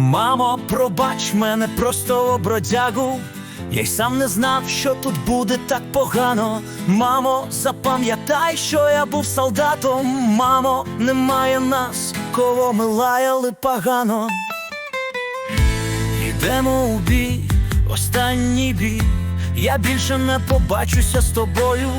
Мамо, пробач мене просто бродягу. Я й сам не знав, що тут буде так погано. Мамо, запам'ятай, що я був солдатом. Мамо, немає нас, кого ми лаяли погано. Йдемо у бій, останній бій. Я більше не побачуся з тобою.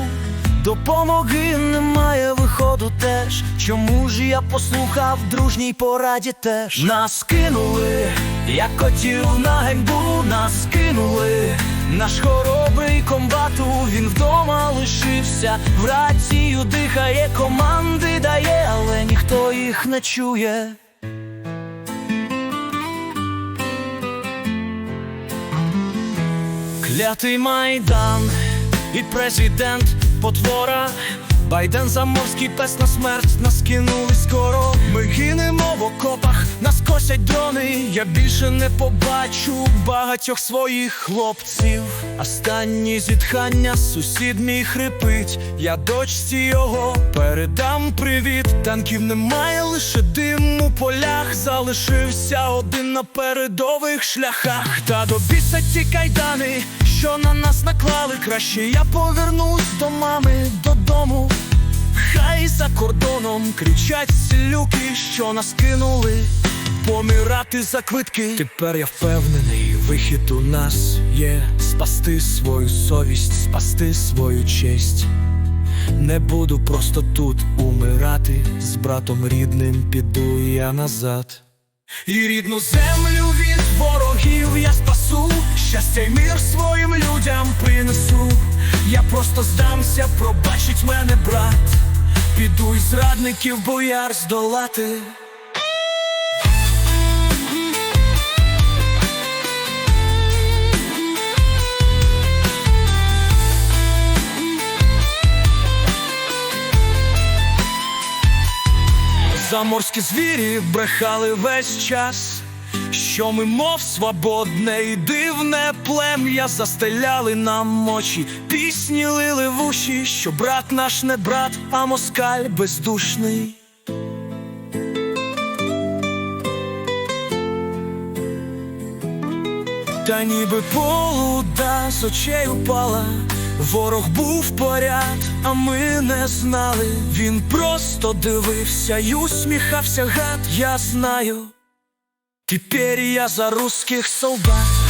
Допомоги немає виходу теж. Чому ж я послухав дружній пораді теж? Нас кинули, як котів на ганьбу, нас кинули. Наш хоробрий комбату, він вдома лишився, в рацію дихає, команди дає, але ніхто їх не чує. Клятий майдан і президент потвора. Байден заморський пес на смерть нас кинули скоро. Ми гинемо в окопах, нас косять дрони. Я більше не побачу багатьох своїх хлопців. Останні зітхання, сусід мій хрипить. Я дочці його передам привіт. Танків немає, лише дим у полях. Залишився один на передових шляхах. Та до біса ті кайдани, що на нас наклали. Краще я повернусь до мами додому. Хай за кордоном кричать селюки, що нас кинули помирати за квитки. Тепер я впевнений, вихід у нас є спасти свою совість, спасти свою честь. Не буду просто тут умирати, з братом рідним піду я назад. І рідну землю від ворогів я спасу, щастя й мир. Я просто здамся, пробачить мене брат. Піду й зрадників бояр здолати. Заморські звірі брехали весь час, що ми, мов свободне і дивне плем'я, застеляли нам очі, пісні лили в уші, що брат наш не брат, а москаль бездушний. Та ніби полуда з очей упала, ворог був поряд, а ми не знали. Він просто дивився й усміхався гад, я знаю. Тепер я за русских солдат.